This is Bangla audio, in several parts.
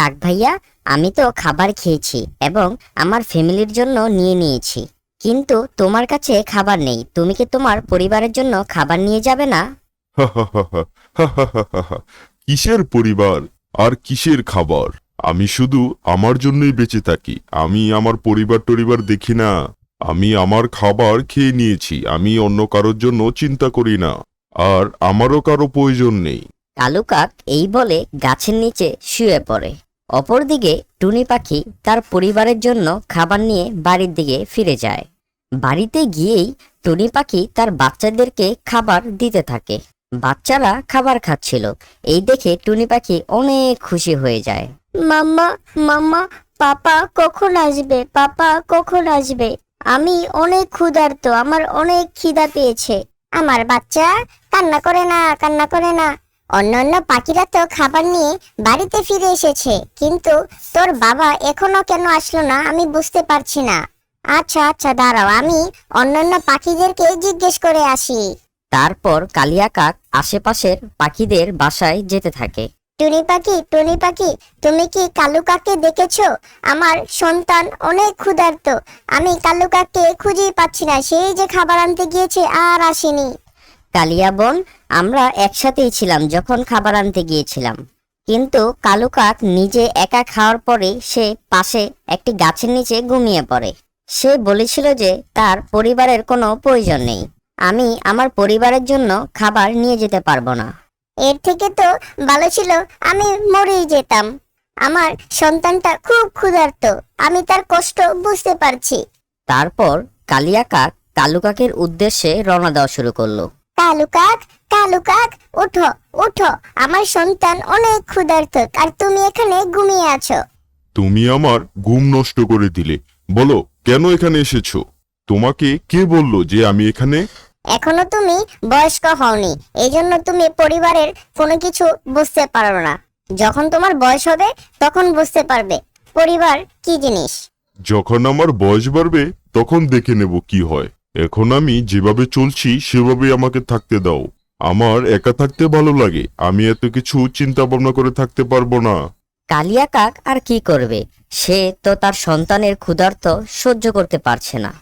কাক ভাইয়া আমি তো খাবার খেয়েছি এবং আমার ফ্যামিলির জন্য নিয়ে নিয়েছি। কিন্তু তোমার কাছে খাবার নেই তুমি কি তোমার পরিবারের জন্য খাবার নিয়ে যাবে না? কিসের পরিবার আর কিসের খাবার? আমি শুধু আমার জন্যই বেঁচে থাকি আমি আমার পরিবার টরিবার দেখি না। আমি আমার খাবার খেয়ে নিয়েছি আমি অন্য কারোর জন্য চিন্তা করি না আর আমারও কারও প্রয়োজন নেই। কালু কাক এই বলে গাছের নিচে শুয়ে পড়ে। অপরদিকে টুনি পাখি তার পরিবারের জন্য খাবার নিয়ে বাড়ির দিকে ফিরে যায়। বাড়িতে গিয়েই টুনি পাখি তার বাচ্চাদেরকে খাবার দিতে থাকে। বাচ্চারা খাবার খাচ্ছিল। এই দেখে টুনি পাখি অনেক খুশি হয়ে যায়। মাম্মা মাম্মা, পাপা কখন আসবে? পাপা কখন আসবে? আমি অনেক ক্ষুধার্ত, আমার অনেক খিদা পেয়েছে। আমার বাচ্চা কান্না করে না, কান্না করে না। অন্যান্য পাখিরা তো খাবার নিয়ে বাড়িতে ফিরে এসেছে কিন্তু তোর বাবা এখনও কেন আসলো না আমি বুঝতে পারছি না। আচ্ছা আচ্ছা দাঁড়াও আমি অন্যান্য পাখিদেরকে জিজ্ঞেস করে আসি। তারপর কালিয়া কাক আশেপাশের পাখিদের বাসায় যেতে থাকে। টুনি পাখি টুনি পাখি তুমি কি কালু কাককে দেখেছ? আমার সন্তান অনেক ক্ষুধার্ত। আমি কালু কাককে খুঁজেই পাচ্ছি না সেই যে খাবার আনতে গিয়েছে আর আসেনি। কালিয়া বোন আমরা একসাথেই ছিলাম যখন খাবার আনতে গিয়েছিলাম। কিন্তু কালু কাক নিজে একা খাওয়ার পরে সে পাশে একটি গাছের নিচে ঘুমিয়ে পড়ে। সে বলেছিল যে তার পরিবারের কোনো প্রয়োজন নেই। আমি আমার পরিবারের জন্য খাবার নিয়ে যেতে পারব না। এর থেকে তো ভালো ছিল আমি মরেই যেতাম। আমার সন্তানটা খুব ক্ষুধার্ত আমি তার কষ্ট বুঝতে পারছি। তারপর কালিয়া কাক কালু কাকের উদ্দেশ্যে রওনা দেওয়া শুরু করল। কালু কাক কালু কাক ওঠো ওঠো আমার সন্তান অনেক ক্ষুধার্ত আর তুমি এখানে ঘুমিয়ে আছো। তুমি আমার ঘুম নষ্ট করে দিলে। বলো কেন এখানে এসেছ? তোমাকে কে বলল যে আমি এখানে? এখনও তুমি বয়স্ক হওনি এই জন্য তুমি পরিবারের কোনো কিছু বুঝতে পারো না। যখন তোমার বয়স হবে তখন বুঝতে পারবে পরিবার কি জিনিস। যখন আমার বয়স বাড়বে তখন দেখে নেব কি হয়। এখন আমি যেভাবে চলছি সেভাবে আমাকে থাকতে দাও। আমার একা থাকতে ভালো লাগে। আমি এত কিছু চিন্তা ভাবনা করে থাকতে পারব না। কালিয়া কাক আর কি করবে? সে তো তার সন্তানের ক্ষুধার্ত সহ্য করতে পারছে না।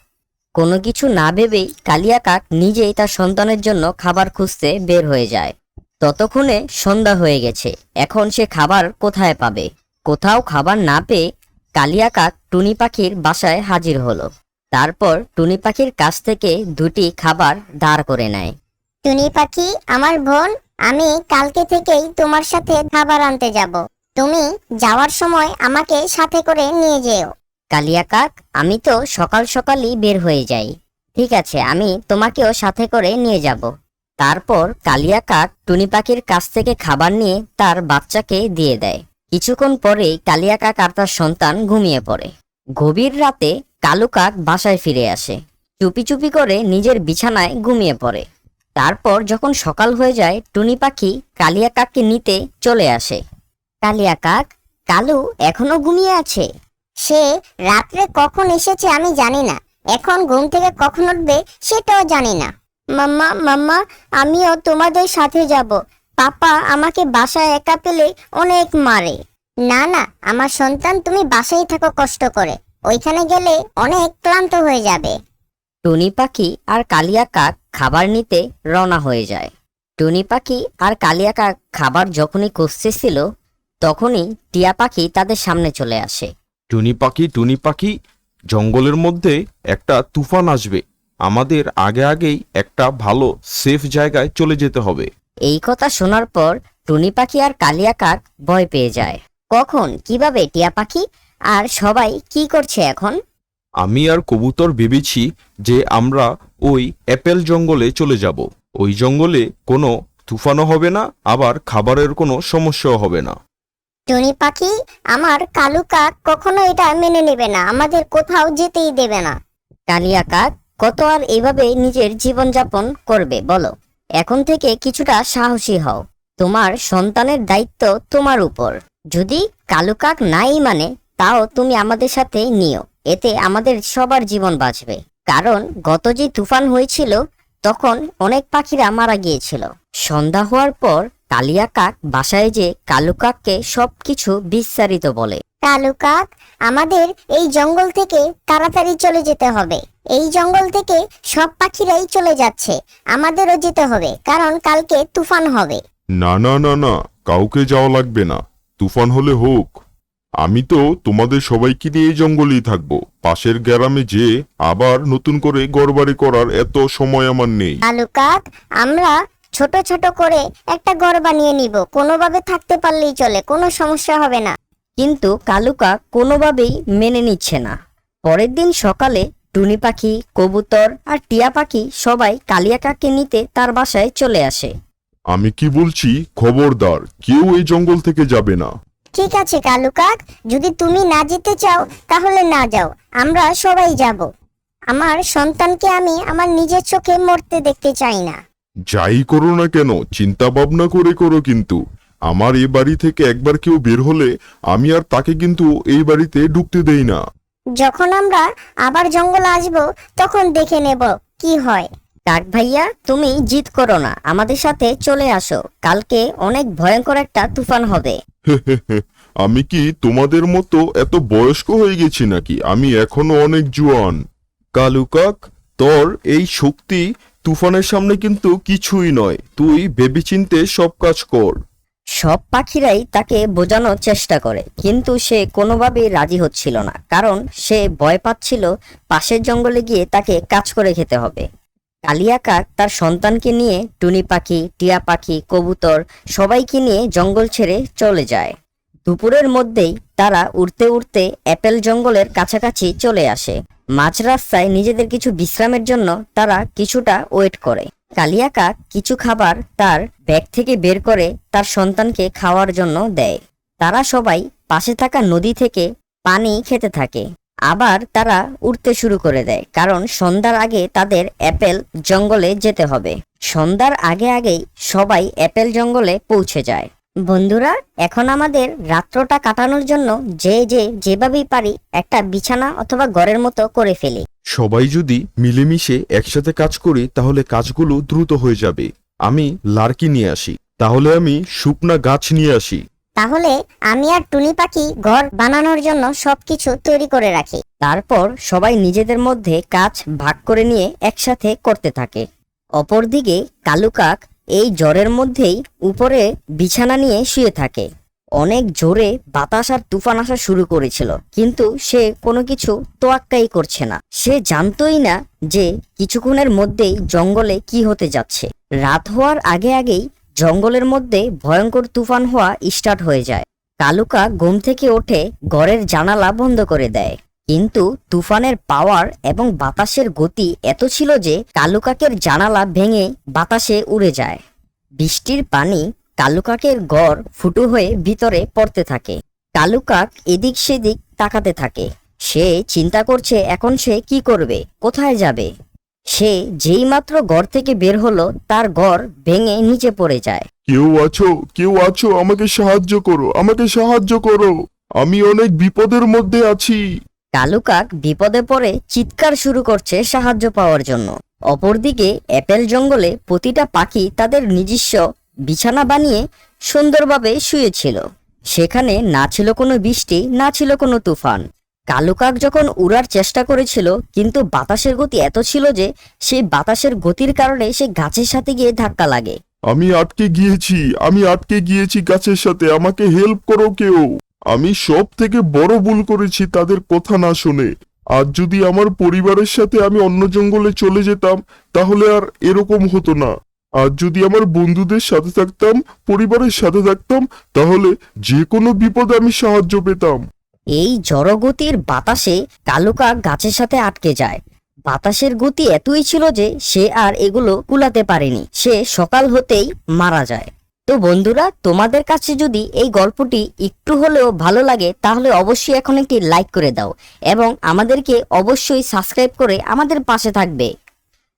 কোনো কিছু না ভেবেই কালিয়া কাক নিজেই তার সন্তানের জন্য খাবার খুঁজতে বের হয়ে যায়। ততক্ষণে সন্ধ্যা হয়ে গেছে। এখন সে খাবার কোথায় পাবে? কোথাও খাবার না পেয়ে কালিয়া কাক টুনি পাখির বাসায় হাজির হলো। তারপর টুনি পাখির কাছ থেকে দুটি খাবার দাঁড় করে নেয়। টুনি পাখি আমার বোন আমি কালকে থেকেই তোমার সাথে খাবার আনতে যাব। তুমি যাওয়ার সময় আমাকে সাথে করে নিয়ে যেও। কালিয়া কাক আমি তো সকাল সকালই বের হয়ে যাই। ঠিক আছে আমি তোমাকেও সাথে করে নিয়ে যাব। তারপর কালিয়া কাক টুনি পাখির কাছ থেকে খাবার নিয়ে তার বাচ্চাকে দিয়ে দেয়। কিছুক্ষণ পরেই কালিয়া কাক আর তার সন্তান ঘুমিয়ে পড়ে। গভীর রাতে কালু কাক বাসায় ফিরে আসে। চুপি চুপি করে নিজের বিছানায় ঘুমিয়ে পড়ে। তারপর যখন সকাল হয়ে যায় টুনি পাখি কালিয়া কাককে নিতে চলে আসে। কালিয়া কাক কালু এখনও ঘুমিয়ে আছে? সে রাত্রে কখন এসেছে আমি জানি না। এখন ঘুম থেকে কখন উঠবে সেটাও জানি না। মাম্মা মাম্মা আমিও তোমাদের সাথে যাব। পাপা আমাকে বাসায় একা পেলে অনেক মারে। না না আমার সন্তান তুমি বাসায় থাকো কষ্ট করে। ওইখানে গেলে অনেক ক্লান্ত হয়ে যাবে। টুনি পাখি আর কালিয়া কাক খাবার নিতে রওনা হয়ে যায়। টুনি পাখি আর কালিয়া কাক খাবার যখনই খুঁজতেছিল তখনই টিয়া পাখি তাদের সামনে চলে আসে। টুনি পাখি টুনি পাখি জঙ্গলের মধ্যে একটা তুফান আসবে। আমাদের আগে আগেই একটা ভালো সেফ জায়গায় চলে যেতে হবে। এই কথা শোনার পর টুনি পাখি আর কালিয়া কাক ভয় পেয়ে যায়। কখন কীভাবে টিয়া পাখি? আর সবাই কি করছে এখন? আমি আর কবুতর ভেবেছি যে আমরা ওই অ্যাপেল জঙ্গলে চলে যাব। ওই জঙ্গলে কোনো তুফানও হবে না আবার খাবারের কোনো সমস্যাও হবে না। টুনি পাখি আমার কালু কাক কখনো এটা মেনে নেবে না আমাদের কোথাও যেতেই দেবে না। কালিয়া কাক কত আর এইভাবে নিজের জীবনযাপন করবে বলো? এখন থেকে কিছুটা সাহসী হও। তোমার সন্তানের দায়িত্ব তোমার উপর। যদি কালু কাক নাই মানে তাও তুমি আমাদের সাথে নিও এতে আমাদের সবার জীবন বাঁচবে। কারণ গত যে তুফান হয়েছিল তখন অনেক পাখিরা মারা গিয়েছিল। সন্ধ্যা হওয়ার পর কালিয়া কাক বাসায় যে কালু কাককে সবকিছু বিস্তারিত বলে। কালু কাক আমাদের এই জঙ্গল থেকে তাড়াতাড়ি চলে যেতে হবে। এই জঙ্গল থেকে সব পাখিরাই চলে যাচ্ছে। আমাদেরও যেতে হবে কারণ কালকে তুফান হবে। না না না না কাউকে যাওয়া লাগবে না। তুফান হলে হোক। আমি তো তোমাদের সবাইকে নিয়ে জঙ্গলেই থাকব। পাশের গ্রামে যে আবার নতুন করে গড়বাড়ি করার এত সময় আমার নেই। কাক আমরা ছোট ছোট করে একটা ঘর বানিয়ে নিব। কোনোভাবে থাকতে পারলেই চলে কোনো সমস্যা হবে না। কিন্তু কালুকা কোনোভাবেই মেনে নিচ্ছে না। পরের দিন সকালে টুনি পাখি কবুতর আর টিয়া পাখি সবাই কালিয়া কাককে নিতে তার বাসায় চলে আসে। আমি কি বলছি? খবরদার কেউ এই জঙ্গল থেকে যাবে না। ঠিক আছে কালু কাক যদি তুমি না যেতে চাও তাহলে না যাও। আমরা সবাই যাব। আমার সন্তানকে আমি আমার নিজের চোখে মরতে দেখতে চাই না। যাই করো না কেন চিন্তা ভাবনা করে করো কিন্তু। আমার এ বাড়ি থেকে একবার কেউ বের হলে আমি আর তাকে কিন্তু এই বাড়িতে ঢুকতে দেই না। যখন আমরা আবার জঙ্গল আসব তখন দেখে নেব কি হয়। কাক ভাইয়া তুমি জিত করো না আমাদের সাথে চলে আসো কালকে অনেক ভয়ঙ্কর একটা তুফান হবে। আমি কি তোমাদের মতো এত বয়স্ক হয়ে গেছি নাকি? আমি এখনও অনেক জোয়ান। কালুকাক তোর এই শক্তি তুফানের সামনে কিন্তু কিছুই নয় তুই ভেবেচিন্তে সব কাজ কর। সব পাখিরাই তাকে বোঝানোর চেষ্টা করে কিন্তু সে কোনোভাবেই রাজি হচ্ছিল না কারণ সে ভয় পাচ্ছিল পাশের জঙ্গলে গিয়ে তাকে কাজ করে খেতে হবে। কালিয়া কাক তার সন্তানকে নিয়ে টুনি পাখি, টিয়া পাখি, কবুতর সবাইকে নিয়ে জঙ্গল ছেড়ে চলে যায়। দুপুরের মধ্যেই তারা উড়তে উড়তে অ্যাপেল জঙ্গলের কাছাকাছি চলে আসে। মাঝ রাস্তায় নিজেদের কিছু বিশ্রামের জন্য তারা কিছুটা ওয়েট করে। কালিয়া কাক কিছু খাবার তার ব্যাগ থেকে বের করে তার সন্তানকে খাওয়ার জন্য দেয়। তারা সবাই পাশে থাকা নদী থেকে পানি খেতে থাকে। আবার তারা উঠতে শুরু করে দেয়, কারণ সন্ধ্যার আগে তাদের অ্যাপেল জঙ্গলে যেতে হবে। সন্ধ্যার আগে আগেই সবাই অ্যাপেল জঙ্গলে পৌঁছে যায়। বন্ধুরা, এখন আমাদের রাত্রটা কাটানোর জন্য যে যে যেভাবেই পারি একটা বিছানা অথবা ঘরের মতো করে ফেলি। সবাই যদি মিলেমিশে একসাথে কাজ করি, তাহলে কাজগুলো দ্রুত হয়ে যাবে। আমি লার্কি নিয়ে আসি। তাহলে আমি শুকনা গাছ নিয়ে আসি। তাহলে আমি আর টুনি পাখি ঘর বানানোর জন্য সবকিছু তৈরি করে রাখি। তারপর সবাই নিজেদের মধ্যে কাজ ভাগ করে নিয়ে একসাথে করতে থাকে। অপরদিকে কালু কাক এই জ্বরের মধ্যেই উপরে বিছানা নিয়ে শুয়ে থাকে। অনেক জোরে বাতাস আর তুফান আসা শুরু করেছিল, কিন্তু সে কোনো কিছু তোয়াক্কাই করছে না। সে জানতই না যে কিছুক্ষণের মধ্যেই জঙ্গলে কি হতে যাচ্ছে। রাত হওয়ার আগে আগেই জঙ্গলের মধ্যে ভয়ঙ্কর তুফান হওয়া স্টার্ট হয়ে যায়। কালুকা ঘুম থেকে ওঠে, ঘরের জানালা বন্ধ করে দেয়। কিন্তু তুফানের পাওয়ার এবং বাতাসের গতি এত ছিল যে কালুকাকের জানালা ভেঙে বাতাসে উড়ে যায়। বৃষ্টির পানি কালুকাকের গড় ফুটো হয়ে ভিতরে পড়তে থাকে। কালুকাক এদিক সেদিক তাকাতে থাকে। সে চিন্তা করছে, এখন সে কি করবে? কোথায় যাবে? সে যেই মাত্র ঘর থেকে বের হলো তার ঘর ভেঙে নিচে পড়ে যায়। কেউ আছো কেউ আছো আমাকে সাহায্য করো আমাকে সাহায্য করো। আমি অনেক বিপদের মধ্যে আছি। কালুকাক বিপদে পড়ে চিৎকার শুরু করছে সাহায্য পাওয়ার জন্য। অপরদিকে অ্যাপেল জঙ্গলে প্রতিটা পাখি তাদের নিজস্ব বিছানা বানিয়ে সুন্দরভাবে শুয়েছিল সেখানে না ছিল কোনো বৃষ্টি না ছিল কোনো তুফান। কালুকাক যখন উড়ার চেষ্টা করেছিল, কিন্তু বাতাসের গতি এত ছিল যে সেই বাতাসের গতির কারণে সে গাছের সাথে গিয়ে ধাক্কা লাগে। আমি আটকে গিয়েছি, আমি আটকে গিয়েছি গাছের সাথে, আমাকে হেল্প করো কেউ। আমি সব থেকে বড় ভুল করেছি, তাদের কথা না শুনে। আর যদি আমার পরিবারের সাথে আমি অন্য জঙ্গলে চলে যেতাম, তাহলে আর এরকম হতো না। আর যদি আমার বন্ধুদের সাথে থাকতাম, পরিবারের সাথে থাকতাম, তাহলে যে কোনো বিপদে আমি সাহায্য পেতাম। এই জড়গতির বাতাসে কালুকা গাছের সাথে আটকে যায়। বাতাসের গতি এতই ছিল যে সে আর এগুলো কুলাতে পারেনি। সে সকাল হতেই মারা যায়। তো বন্ধুরা, তোমাদের কাছে যদি এই গল্পটি একটু হলেও ভালো লাগে, তাহলে অবশ্যই এখন একটি লাইক করে দাও এবং আমাদেরকে অবশ্যই সাবস্ক্রাইব করে আমাদের পাশে থাকবে।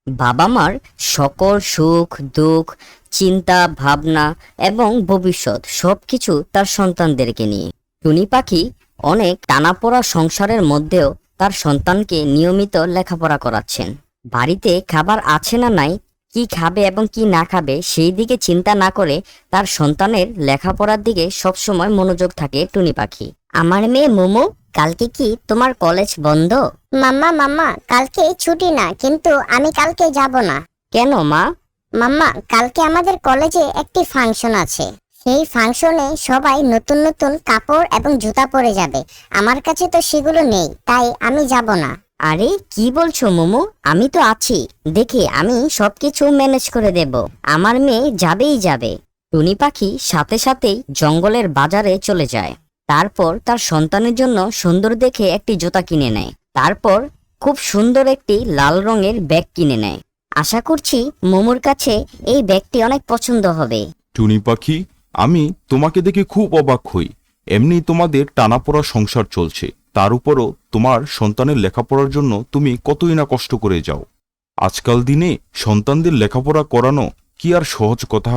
বাবা মার সকল সুখ, দুঃখ, চিন্তা, ভাবনা এবং ভবিষ্যৎ সবকিছু তার সন্তানদেরকে নিয়ে। টুনি পাখি অনেক টানাপোড়া সংসারের মধ্যেও তার সন্তানকে নিয়মিত লেখাপড়া করাচ্ছেন। বাড়িতে খাবার আছে না নাই কি খাবে এবং কি না খাবে সেই দিকে চিন্তা না করে তার সন্তানের লেখাপড়ার দিকে সবসময় মনোযোগ থাকে টুনি পাখি। আমার মেয়ে মোমো কালকে কি তোমার কলেজ বন্ধ? মাম্মা মাম্মা কালকে ছুটি না কিন্তু আমি কালকে যাব না। কেন মা? মাম্মা কালকে আমাদের কলেজে একটি ফাংশন আছে। সেই ফাংশনে সবাই নতুন নতুন কাপড় এবং জুতা পরে যাবে। আমার কাছে তো সেগুলো নেই তাই আমি যাব না। আরে কি বলছো মোমো? আমি তো আছি। দেখে আমি সবকিছু ম্যানেজ করে দেব। আমার মেয়ে যাবেই যাবে। টুনি পাখি সাথে সাথেই জঙ্গলের বাজারে চলে যায়। তারপর তার সন্তানের জন্য সুন্দর দেখে একটি জুতা কিনে নেয়। তারপর খুব সুন্দর একটি লাল রঙের ব্যাগ কিনে নেয়। আশা করছি মোমোর কাছে এই ব্যাগটি অনেক পছন্দ হবে। টুনি পাখি আমি তোমাকে দেখে খুব অবাক হই। এমনি তোমাদের টানাপোড়া সংসার চলছে। তার উপরও তোমার সন্তানের লেখাপড়ার জন্য তুমি কতই না কষ্ট করে যাও। আজকাল দিনে সন্তানদের লেখাপড়া করানো কি আর সহজ কথা?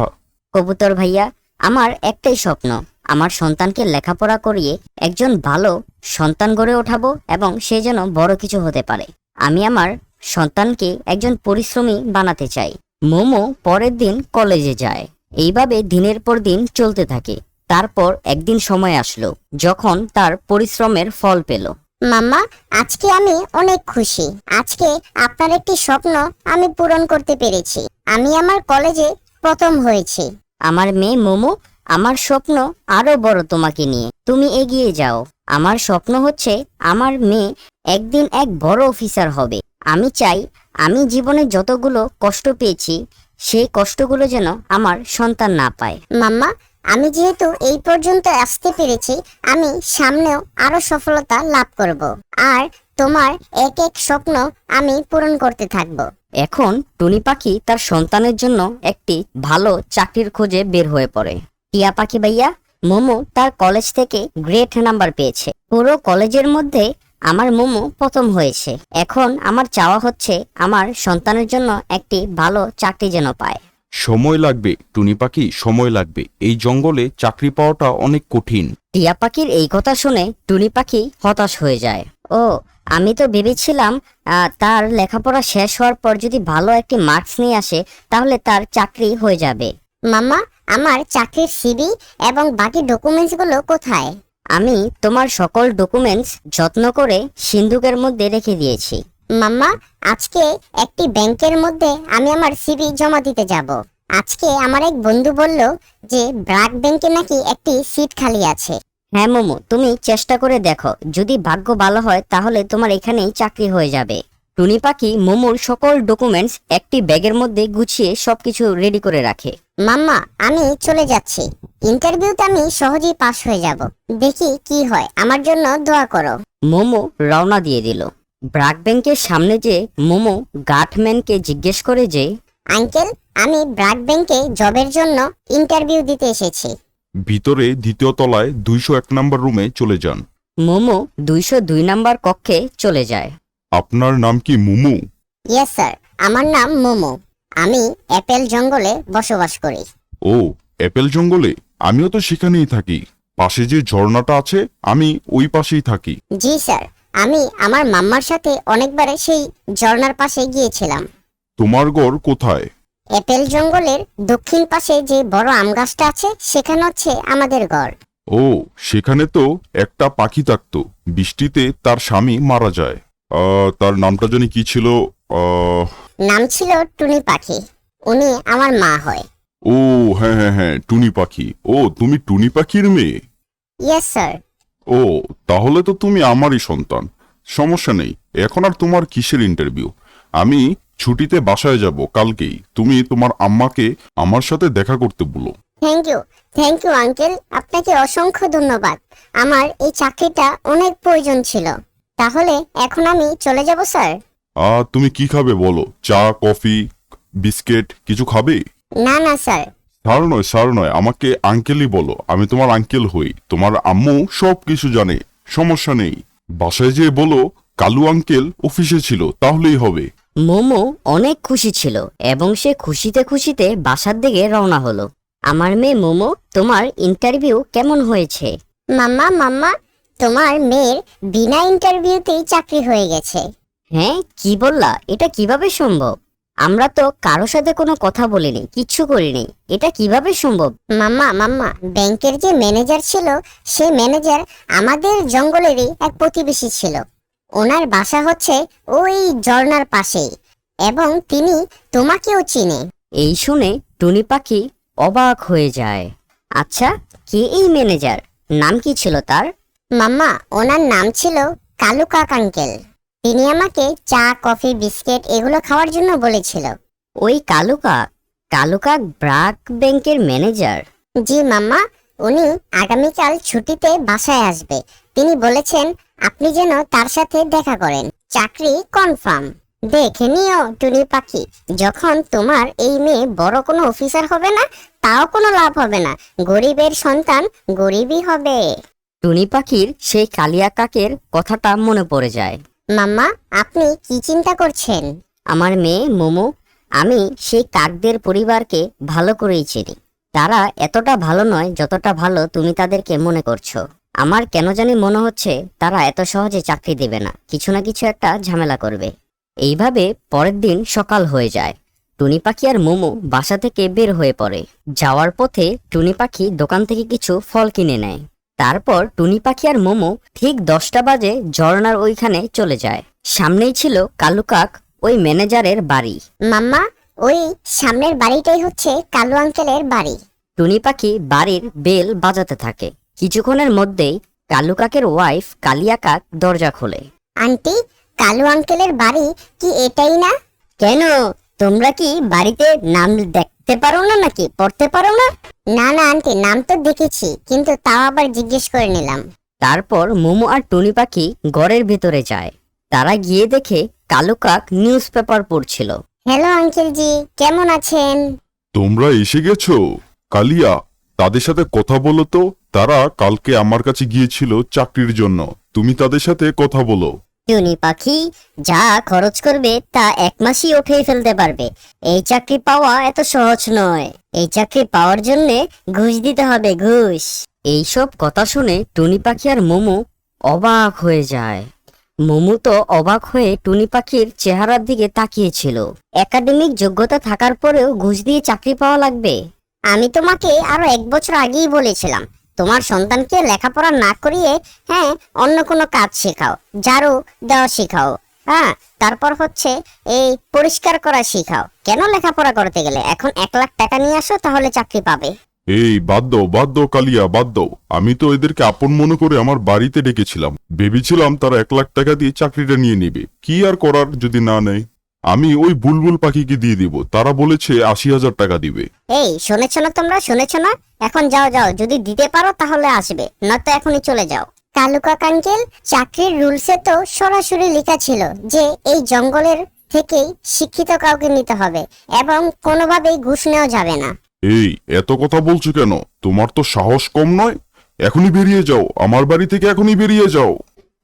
কবুতর ভাইয়া, আমার একটাই স্বপ্ন। আমার সন্তানকে লেখাপড়া করিয়ে একজন ভালো সন্তান গড়ে ওঠাবো এবং সে যেন বড় কিছু হতে পারে। আমি আমার সন্তানকে একজন পরিশ্রমী বানাতে চাই। মোমো পরের দিন কলেজে যায়। এইভাবে দিনের পর দিন চলতে থাকে। তারপর একদিন সময় আসলো যখন তার পরিশ্রমের ফল পেল। মাম্মা আজকে আমি অনেক খুশি। আজকে আপনার একটি স্বপ্ন আমি পূরণ করতে পেরেছি। আমি আমার কলেজে প্রথম হয়েছি। আমার মেয়ে মোমো আমার স্বপ্ন আরও বড় তোমাকে নিয়ে। তুমি এগিয়ে যাও। আমার স্বপ্ন হচ্ছে আমার মেয়ে একদিন এক বড় অফিসার হবে। আমি চাই আমি জীবনে যতগুলো কষ্ট পেয়েছি সেই কষ্টগুলো যেন আমার সন্তান না পায়। মাম্মা আমি যেহেতু এই পর্যন্ত আসতে পেরেছি আমি সামনেও আরও সফলতা লাভ করব। আর তোমার এক এক স্বপ্ন আমি পূরণ করতে থাকব। এখন টুনি পাখি তার সন্তানের জন্য একটি ভালো চাকরির খোঁজে বের হয়ে পড়ে। টিয়া পাখি ভাইয়া মোমো তার কলেজ থেকে গ্রেট নাম্বার পেয়েছে। পুরো কলেজের মধ্যে আমার মোমো প্রথম হয়েছে। এখন আমার চাওয়া হচ্ছে আমার সন্তানের জন্য একটি ভালো চাকরি যেন পায়। সময় লাগবে টুনি পাখি সময় লাগবে। এই জঙ্গলে চাকরি পাওয়াটা অনেক কঠিন। টিয়া পাখির এই কথা শুনে টুনি পাখি হতাশ হয়ে যায়। ও আমি তো ভেবেছিলাম আহ, তার লেখাপড়া শেষ হওয়ার পর যদি ভালো একটি মার্কস নিয়ে আসে তাহলে তার চাকরি হয়ে যাবে। মামা আমার চাকরির সিবি এবং বাকি ডকুমেন্টসগুলো কোথায়? আমি তোমার সকল ডকুমেন্টস যত্ন করে সিন্ধুকের মধ্যে রেখে দিয়েছি। মাম্মা, আজকে একটি ব্যাংকের মধ্যে আমি আমার সিবি জমা দিতে যাব। আজকে আমার এক বন্ধু বলল যে, ব্রাক ব্যাংকে নাকি একটি সিট খালি আছে। হ্যাঁ মোমো, তুমি চেষ্টা করে দেখো। যদি ভাগ্য ভালো হয়, তাহলে তোমার এখানেই চাকরি হয়ে যাবে। টুনি পাখি মোমোর সকল ডকুমেন্টস একটি ব্যাগের মধ্যে গুছিয়ে সবকিছু রেডি করে রাখে। মাম্মা আমি চলে যাচ্ছি। ইন্টারভিউতে আমি সহজেই পাশ হয়ে যাব। দেখি কি হয়। আমার জন্য দোয়া করো। মোমো রওনা দিয়ে দিল। ব্রাক ব্যাংকের সামনে যে মোমো গার্ডম্যানকে জিজ্ঞেস করে যে আঙ্কেল আমি ব্রাক ব্যাংকে জবের জন্য ইন্টারভিউ দিতে এসেছি। ভিতরে দ্বিতীয় তলায় দুইশো এক নম্বর রুমে চলে যান। মোমো দুইশো দুই নম্বর কক্ষে চলে যায়। আপনার নাম কি মুমু? ইয়েস স্যার আমার নাম মোমো। আমি অ্যাপেল জঙ্গলে বসবাস করি। ও অ্যাপেল জঙ্গলে? আমিও তো সেখানেই থাকি। পাশে যে ঝর্ণাটা আছে আমি ওই পাশেই থাকি। জি স্যার আমি আমার মাম্মার সাথে অনেকবার সেই ঝর্ণার পাশে গিয়েছিলাম। তোমার গড় কোথায়? অ্যাপেল জঙ্গলের দক্ষিণ পাশে যে বড় আম গাছটা আছে সেখানে হচ্ছে আমাদের ঘর ও সেখানে তো একটা পাখি থাকতো। বৃষ্টিতে তার স্বামী মারা যায়। তার নামটা জানি কি ছিল? নাম ছিল টুনি পাখি। উনি আমার মা হয়। ও হ্যাঁ হ্যাঁ হ্যাঁ টুনি পাখি। ও তুমি টুনি পাখির মেয়ে? ইয়েস স্যার ও তাহলে তো তুমি আমারই সন্তান। সমস্যা নেই এখন আর তোমার কিসের ইন্টারভিউ আমি ছুটিতে বাসায় যাব কালকেই। তুমি তোমার আম্মাকে আমার সাথে দেখা করতে বলো। Thank you thank you uncle আপনাকে অসংখ্য ধন্যবাদ। আমার এই চাকরিটা অনেক প্রয়োজন ছিল। তাহলে এখন আমি চলে যাব স্যার। আহ তুমি কি খাবে বলো? চা কফি বিস্কিট কিছু খাবে? না না স্যার। স্যার নয় স্যার নয় আমাকে আঙ্কেলই বলো। আমি তোমার আঙ্কেল হই। তোমার আম্মু সব কিছু জানে সমস্যা নেই। বাসায় যেয়ে বলো কালু আঙ্কেল অফিসে ছিল তাহলেই হবে। মোমো অনেক খুশি ছিল এবং সে খুশিতে খুশিতে বাসার দিকে রওনা হলো। আমার মেয়ে মোমো তোমার ইন্টারভিউ কেমন হয়েছে? মাম্মা মাম্মা তোমার মেয়ের বিনা ইন্টারভিউতেই চাকরি হয়ে গেছে। হ্যাঁ কি বললা? এটা কীভাবে সম্ভব? আমরা তো কারও সাথে কোনো কথা বলিনি কিচ্ছু করিনি। এটা কীভাবে সম্ভব? মাম্মা মাম্মা ব্যাংকের যে ম্যানেজার ছিল সেই ম্যানেজার আমাদের জঙ্গলেরই এক প্রতিবেশী ছিল। ওনার বাসা হচ্ছে ওই ঝর্ণার পাশেই এবং তিনি তোমাকেও চিনে। এই শুনে টুনি পাখি অবাক হয়ে যায়। আচ্ছা কে এই ম্যানেজার নাম কি ছিল তার? মাম্মা ওনার নাম ছিল কালু কাক আঙ্কেল তিনি আমাকে চা কফি বিস্কিট এগুলো খাওয়ার জন্য বলেছিল। ওই কালুকাক কালুকাক ব্রাক ব্যাংকের ম্যানেজার? জি মাম্মা উনি আগামীকাল ছুটিতে বাসায় আসবে। তিনি বলেছেন আপনি যেন তার সাথে দেখা করেন। চাকরি কনফার্ম। দেখে নিও টুনি পাখি যখন তোমার এই মেয়ে বড় কোনো অফিসার হবে না তাও কোনো লাভ হবে না। গরিবের সন্তান গরিবই হবে। টুনি পাখির সেই কালিয়া কাকের কথাটা মনে পড়ে যায়। মাম্মা আপনি কি চিন্তা করছেন? আমার মেয়ে মোমো আমি সেই কাকদের পরিবারকে ভালো করেই চিনি। তারা এতটা ভালো নয় যতটা ভালো তুমি তাদেরকে মনে করছ। আমার কেন জানি মনে হচ্ছে তারা এত সহজে চাকরি দেবে না কিছু না কিছু একটা ঝামেলা করবে। এইভাবে পরের দিন সকাল হয়ে যায়। টুনি পাখি আর মোমো বাসা থেকে বের হয়ে পড়ে। যাওয়ার পথে টুনি পাখি দোকান থেকে কিছু ফল কিনে নেয়। তারপর টুনি পাখি আর মোমো ঠিক দশটা বাজে ঝর্ণার ওইখানে চলে যায়। সামনেই ছিল কালুকাক ওই ম্যানেজারের বাড়ি। মাম্মা ওই সামনের বাড়িটাই হচ্ছে কালু আঙ্কেলের বাড়ি। টুনি পাখি বাড়ির বেল বাজাতে থাকে। কিছুক্ষণের মধ্যেই কালু কাকের ওয়াইফ কালিয়া কাক দরজা খোলে। আন্টি কালু আঙ্কেলের বাড়ি কি এটাই না? কেন? তোমরা কি বাড়িতে নাম দেখতে পারো না নাকি? পড়তে পারো না? না না আন্টি নাম তো দেখেছি কিন্তু তাও আবার জিজ্ঞেস করে নিলাম। তারপর মোমো আর টুনি পাখি ঘরের ভেতরে যায়। তারা গিয়ে দেখে কালু কাক নিউজ পেপার পড়ছিল। হ্যালো আঙ্কেল জি কেমন আছেন? তোমরা এসে গেছো? কালিয়া তাদের সাথে কথা বলো তো। তারা কালকে আমার কাছে গিয়েছিল চাকরির জন্য। তুমি তাদের সাথে কথা বলো। টুনি পাখি যা খরচ করবে তা এক মাসই উঠে ফেলতে পারবে। এই চাকরি পাওয়া এত সহজ নয়। এই চাকরি পাওয়ার জন্য ঘুষ দিতে হবে ঘুষ। এইসব কথা শুনে টুনি পাখি আর মোমো অবাক হয়ে যায়। মোমো তো অবাক হয়ে টুনি পাখির চেহারার দিকে তাকিয়েছিল। একাডেমিক যোগ্যতা থাকার পরেও ঘুষ দিয়ে চাকরি পাওয়া লাগবে। আমি তোমাকে আরও এক বছর আগেই বলেছিলাম তোমার সন্তানকে লেখাপড়া না করিয়ে হ্যাঁ অন্য কোনো কাজ শেখাও। ঝাড়ু দেওয়া শেখাও। হ্যাঁ তারপর হচ্ছে এই পরিষ্কার করা শেখাও। কেন লেখাপড়া করতে গেলে? এখন এক লাখ টাকা নিয়ে আসো, তাহলে চাকরি পাবে। এই, বাদ দাও বাদ দাও, কালিয়া, বাদ দাও। আমি তো এদেরকে আপন মনে করে আমার বাড়িতে ডেকেছিলাম। ভেবেছিলাম তারা এক লাখ টাকা দিয়ে চাকরিটা নিয়ে নেবে। কি আর করার যদি না নেয়? আমি ওই বুলবুল পাখিকে দিয়ে দিব। তারা বলেছে আশি হাজার টাকা দিবে। এই শুনেছ না তোমরা? শুনেছ না? এখন যাও যাও যদি দিতে পারো তাহলে আসবে নয়তো এখনই চলে যাও। কালুকা কাঙ্কেল চাকরির রুলসে তো সরাসরি লেখা ছিল যে এই জঙ্গলের থেকেই শিক্ষিত কাউকে নিতে হবে এবং কোনোভাবেই ঘুষ নেওয়া যাবে না। এই এত কথা বলছো কেন? তোমার তো সাহস কম নয়? এখনই বেরিয়ে যাও আমার বাড়ি থেকে এখনই বেরিয়ে যাও।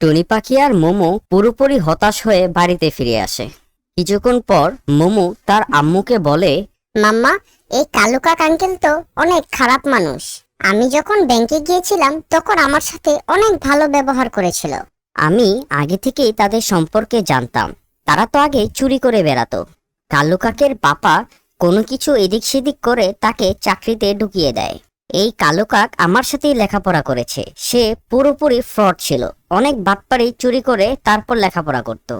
টুনি পাখি আর মোমো পুরোপুরি হতাশ হয়ে বাড়িতে ফিরে আসে। কিছুক্ষণ পর মোমো তার আম্মুকে বলে মাম্মা এই কালুকা আঙ্কেল তো অনেক খারাপ মানুষ। আমি যখন ব্যাংকে গিয়েছিলাম তখন আমার সাথে অনেক ভালো ব্যবহার করেছিল। আমি আগে থেকেই তাদের সম্পর্কে জানতাম। তারা তো আগে চুরি করে বেড়াতো। কালু কাকের পাপা কোনো কিছু এদিক সেদিক করে তাকে চাকরিতে ঢুকিয়ে দেয়। এই কালো কাক আমার সাথেই লেখাপড়া করেছে। সে পুরোপুরি ফ্রড ছিল। অনেক বাটপাড়ি চুরি করে তারপর লেখাপড়া করত।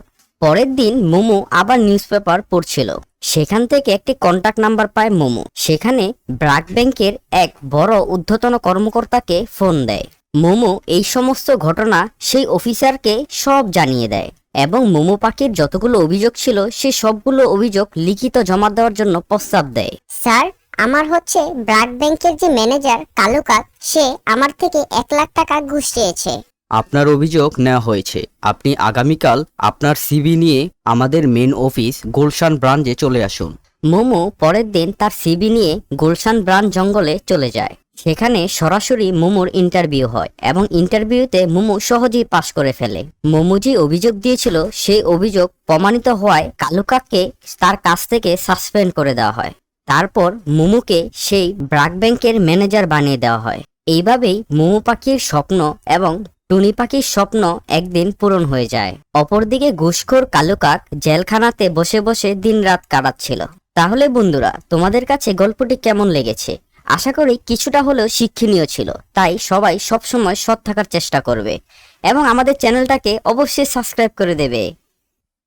পরের দিন মোমো আবার নিউজ পেপার পড়ছিল। সেখান থেকে একটি কন্টাক্ট নাম্বার পায় মোমো। সেখানে ব্রাক ব্যাংকের এক বড় ঊর্ধ্বতন কর্মকর্তাকে ফোন দেয়। মোমো এই সমস্ত ঘটনা সেই অফিসারকে সব জানিয়ে দেয় এবং মোমো পাখির যতগুলো অভিযোগ ছিল সে সবগুলো অভিযোগ লিখিত জমা দেওয়ার জন্য প্রস্তাব দেয়। স্যার, আমার হচ্ছে ব্রাক ব্যাংকের যে ম্যানেজার কালুকাক সে আমার থেকে এক লাখ টাকা ঘুষ চেয়েছে। আপনার অভিযোগ নেওয়া হয়েছে। আপনি আগামীকাল আপনার সিবি নিয়ে আমাদের মেন অফিস গুলশান ব্রাঞ্চে চলে আসুন। মোমো পরের দিন তার সিবি নিয়ে গুলশান ব্রান জঙ্গলে চলে যায়। সেখানে সরাসরি মোমোর ইন্টারভিউ হয় এবং ইন্টারভিউতে মোমো সহজেই পাশ করে ফেলে। মোমো যে অভিযোগ দিয়েছিল, সেই অভিযোগ প্রমাণিত হওয়ায় কালুকাককে তার কাছ থেকে সাসপেন্ড করে দেওয়া হয়। তারপর মোমোকে সেই ব্রাক ব্যাংকের ম্যানেজার বানিয়ে দেওয়া হয়। এইভাবেই মোমো পাখির স্বপ্ন এবং টুনি পাখির স্বপ্ন একদিন পূরণ হয়ে যায়। অপরদিকে ঘুষখোর কালুকাক জেলখানাতে বসে বসে দিনরাত কাটাচ্ছিল। তাহলে বন্ধুরা, তোমাদের কাছে গল্পটি কেমন লেগেছে? আশা করি কিছুটা হলেও শিক্ষণীয় ছিল, তাই সবাই সবসময় সৎ থাকার চেষ্টা করবে। এবং আমাদের চ্যানেলটাকে অবশ্যই সাবস্ক্রাইব করে দেবে।